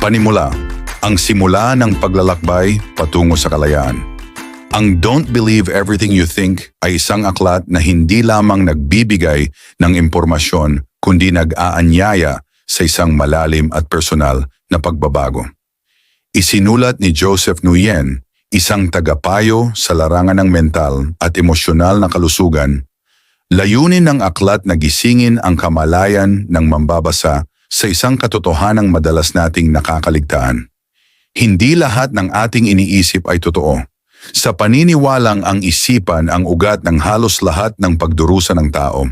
Panimula, ang simula ng paglalakbay patungo sa kalayaan. Ang Don't Believe Everything You Think ay isang aklat na hindi lamang nagbibigay ng impormasyon kundi nag-aanyaya sa isang malalim at personal na pagbabago. Isinulat ni Joseph Nguyen, isang tagapayo sa larangan ng mental at emosyonal na kalusugan, layunin ng aklat na gisingin ang kamalayan ng mambabasa sa isang katotohanang madalas nating nakakaligtaan. Hindi lahat ng ating iniisip ay totoo. Sa paniniwalang ang isipan ang ugat ng halos lahat ng pagdurusa ng tao,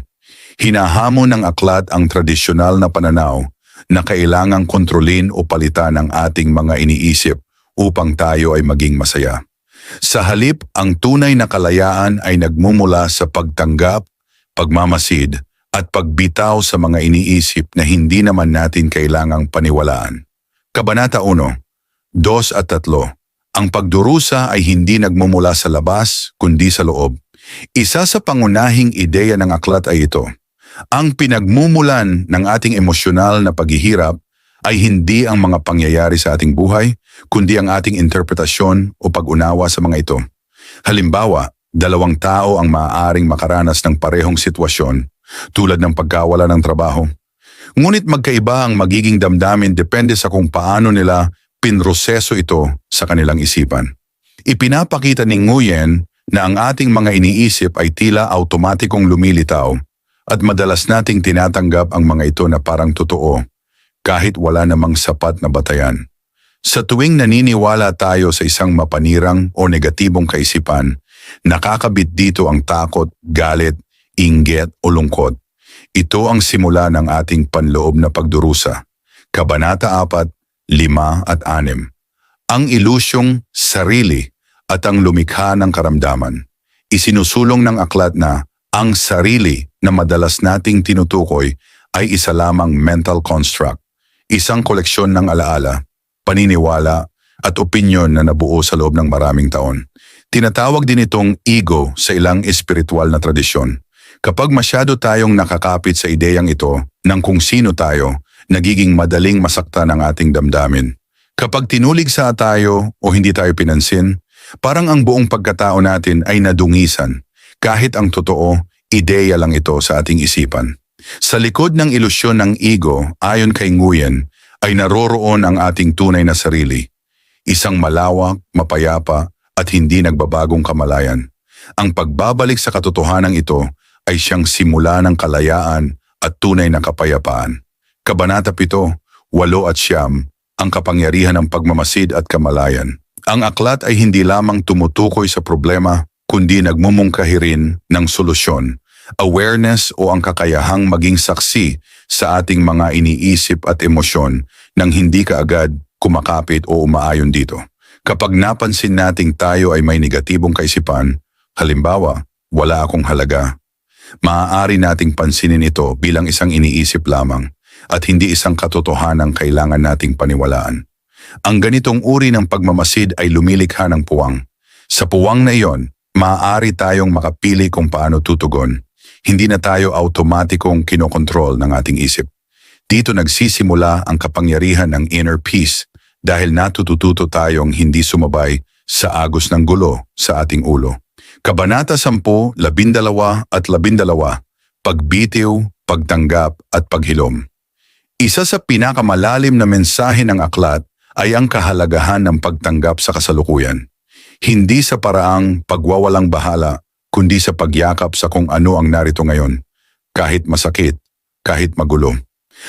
hinahamon ng aklat ang tradisyonal na pananaw na kailangang kontrolin o palitan ang ating mga iniisip upang tayo ay maging masaya. Sa halip, ang tunay na kalayaan ay nagmumula sa pagtanggap, pagmamasid, at pagbitaw sa mga iniisip na hindi naman natin kailangang paniwalaan. Kabanata 1, 2 at 3 ang pagdurusa ay hindi nagmumula sa labas, kundi sa loob. Isa sa pangunahing ideya ng aklat ay ito. Ang pinagmumulan ng ating emosyonal na paghihirap ay hindi ang mga pangyayari sa ating buhay, kundi ang ating interpretasyon o pag-unawa sa mga ito. Halimbawa, dalawang tao ang maaaring makaranas ng parehong sitwasyon, tulad ng pagkawala ng trabaho. Ngunit magkaiba ang magiging damdamin depende sa kung paano nila pinroseso ito sa kanilang isipan. Ipinapakita ni Nguyen na ang ating mga iniisip ay tila automatikong lumilitaw at madalas nating tinatanggap ang mga ito na parang totoo kahit wala namang sapat na batayan. Sa tuwing naniniwala tayo sa isang mapanirang o negatibong kaisipan, nakakabit dito ang takot, galit, inggit o lungkot. Ito ang simula ng ating panloob na pagdurusa. Kabanata 4, 5 at 6. Ang ilusyong sarili at ang lumikha ng karamdaman. Isinusulong ng aklat na ang sarili na madalas nating tinutukoy ay isa lamang mental construct, isang koleksyon ng alaala, paniniwala at opinyon na nabuo sa loob ng maraming taon. Tinatawag din itong ego sa ilang espiritual na tradisyon. Kapag masyado tayong nakakapit sa ideyang ito ng kung sino tayo, nagiging madaling masaktan ang ating damdamin. Kapag tinulig sa tayo o hindi tayo pinansin, parang ang buong pagkatao natin ay nadungisan, kahit ang totoo, ideya lang ito sa ating isipan. Sa likod ng ilusyon ng ego, ayon kay Nguyen, ay naroroon ang ating tunay na sarili. Isang malawak, mapayapa, at hindi nagbabagong kamalayan. Ang pagbabalik sa katotohanan ito ay siyang simula ng kalayaan at tunay na kapayapaan. Kabanata 7, 8 at siyam, ang kapangyarihan ng pagmamasid at kamalayan. Ang aklat ay hindi lamang tumutukoy sa problema, kundi nagmumungkahi rin ng solusyon, awareness o ang kakayahang maging saksi sa ating mga iniisip at emosyon nang hindi kaagad kumakapit o umaayon dito. Kapag napansin nating tayo ay may negatibong kaisipan, halimbawa, wala akong halaga, maaari nating pansinin ito bilang isang iniisip lamang at hindi isang katotohanang kailangan nating paniwalaan. Ang ganitong uri ng pagmamasid ay lumilikha ng puwang. Sa puwang na iyon, maaari tayong makapili kung paano tutugon. Hindi na tayo automatikong kinokontrol ng ating isip. Dito nagsisimula ang kapangyarihan ng inner peace dahil natutututo tayong hindi sumabay sa agos ng gulo sa ating ulo. Kabanata 10, 12 at 12, Pagbitiw, Pagtanggap at Paghilom. Isa sa pinakamalalim na mensahe ng aklat ay ang kahalagahan ng pagtanggap sa kasalukuyan. Hindi sa paraang pagwawalang bahala, kundi sa pagyakap sa kung ano ang narito ngayon, kahit masakit, kahit magulo.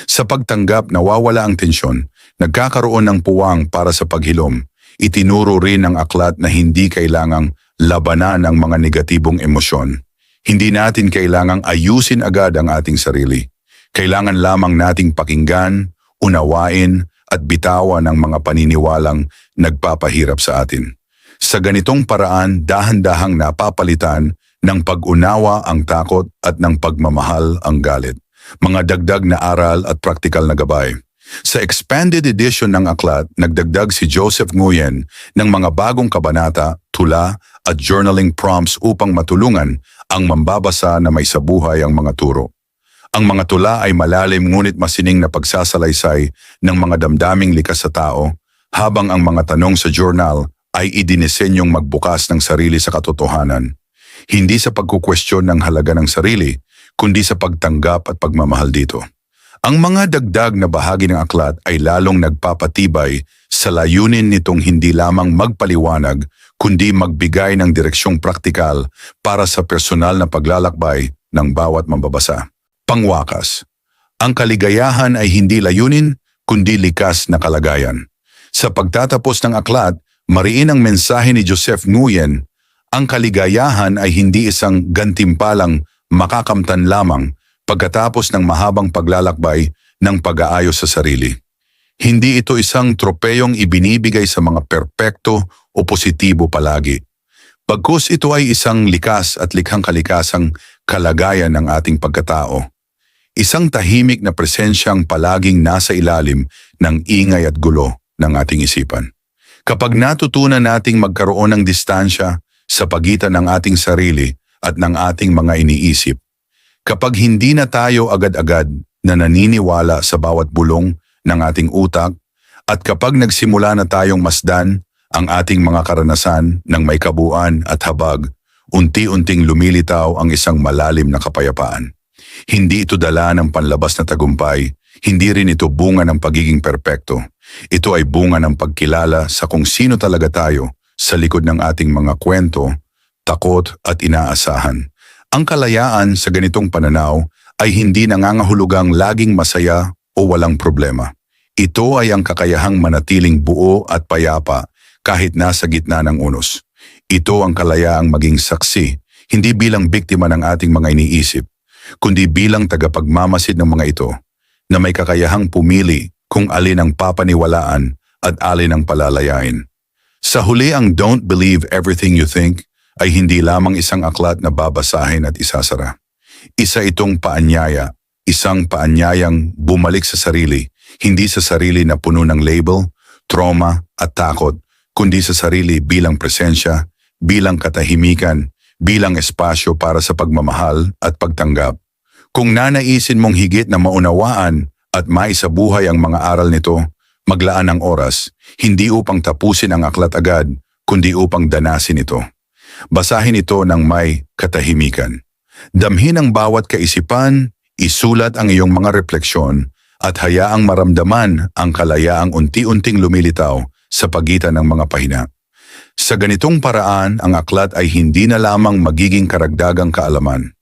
Sa pagtanggap nawawala ang tensyon, nagkakaroon ng puwang para sa paghilom. Itinuro rin ng aklat na hindi kailangang labanan ang mga negatibong emosyon. Hindi natin kailangang ayusin agad ang ating sarili. Kailangan lamang nating pakinggan, unawain at bitawan ang mga paniniwalang nagpapahirap sa atin. Sa ganitong paraan, dahan-dahang napapalitan ng pag-unawa ang takot at ng pagmamahal ang galit. Mga dagdag na aral at praktikal na gabay. Sa expanded edition ng aklat, nagdagdag si Joseph Nguyen ng mga bagong kabanata, tula at journaling prompts upang matulungan ang mambabasa na may sabuhay ang mga turo. Ang mga tula ay malalim ngunit masining na pagsasalaysay ng mga damdaming likas sa tao, habang ang mga tanong sa journal ay idinisenyong magbukas ng sarili sa katotohanan. Hindi sa pagkukwestiyon ng halaga ng sarili, kundi sa pagtanggap at pagmamahal dito. Ang mga dagdag na bahagi ng aklat ay lalong nagpapatibay sa layunin nitong hindi lamang magpaliwanag, kundi magbigay ng direksyong praktikal para sa personal na paglalakbay ng bawat mambabasa. Pangwakas, ang kaligayahan ay hindi layunin, kundi likas na kalagayan. Sa pagtatapos ng aklat, mariin ang mensahe ni Joseph Nguyen, ang kaligayahan ay hindi isang gantimpalang makakamtan lamang pagkatapos ng mahabang paglalakbay ng pag-aayos sa sarili. Hindi ito isang tropeyong ibinibigay sa mga perpekto o positibo palagi. Pagkus ito ay isang likas at likhang kalikasang kalagayan ng ating pagkatao. Isang tahimik na presensyang palaging nasa ilalim ng ingay at gulo ng ating isipan. Kapag natutunan nating magkaroon ng distansya sa pagitan ng ating sarili at ng ating mga iniisip, kapag hindi na tayo agad-agad na naniniwala sa bawat bulong ng ating utak, at kapag nagsimula na tayong masdan ang ating mga karanasan ng may kabuuan at habag, unti-unting lumilitaw ang isang malalim na kapayapaan. Hindi ito dala ng panlabas na tagumpay, hindi rin ito bunga ng pagiging perpekto. Ito ay bunga ng pagkilala sa kung sino talaga tayo sa likod ng ating mga kwento, takot at inaasahan. Ang kalayaan sa ganitong pananaw ay hindi nangangahulugang laging masaya o walang problema. Ito ay ang kakayahang manatiling buo at payapa kahit nasa gitna ng unos. Ito ang kalayaang maging saksi, hindi bilang biktima ng ating mga iniisip, kundi bilang tagapagmamasid ng mga ito na may kakayahang pumili kung alin ang papaniwalaan at alin ang palalayain. Sa huli ang Don't Believe Everything You Think ay hindi lamang isang aklat na babasahin at isasara. Isa itong paanyaya, isang paanyayang bumalik sa sarili, hindi sa sarili na puno ng label, trauma at takot, kundi sa sarili bilang presensya, bilang katahimikan, bilang espasyo para sa pagmamahal at pagtanggap. Kung nanaisin mong higit na maunawaan at maisabuhay ang mga aral nito, maglaan ng oras, hindi upang tapusin ang aklat agad, kundi upang danasin ito. Basahin ito ng may katahimikan. Damhin ang bawat kaisipan, isulat ang iyong mga refleksyon, at hayaang maramdaman ang kalayaang unti-unting lumilitaw sa pagitan ng mga pahina. Sa ganitong paraan, ang aklat ay hindi na lamang magiging karagdagang kaalaman.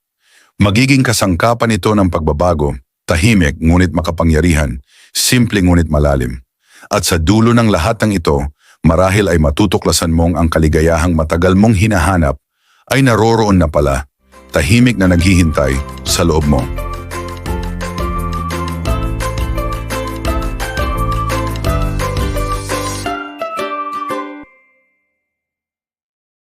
Magiging kasangkapan ito ng pagbabago, tahimik ngunit makapangyarihan, simple ngunit malalim. At sa dulo ng lahat ng ito, marahil ay matutuklasan mong ang kaligayahang matagal mong hinahanap ay naroroon na pala, tahimik na naghihintay sa loob mo.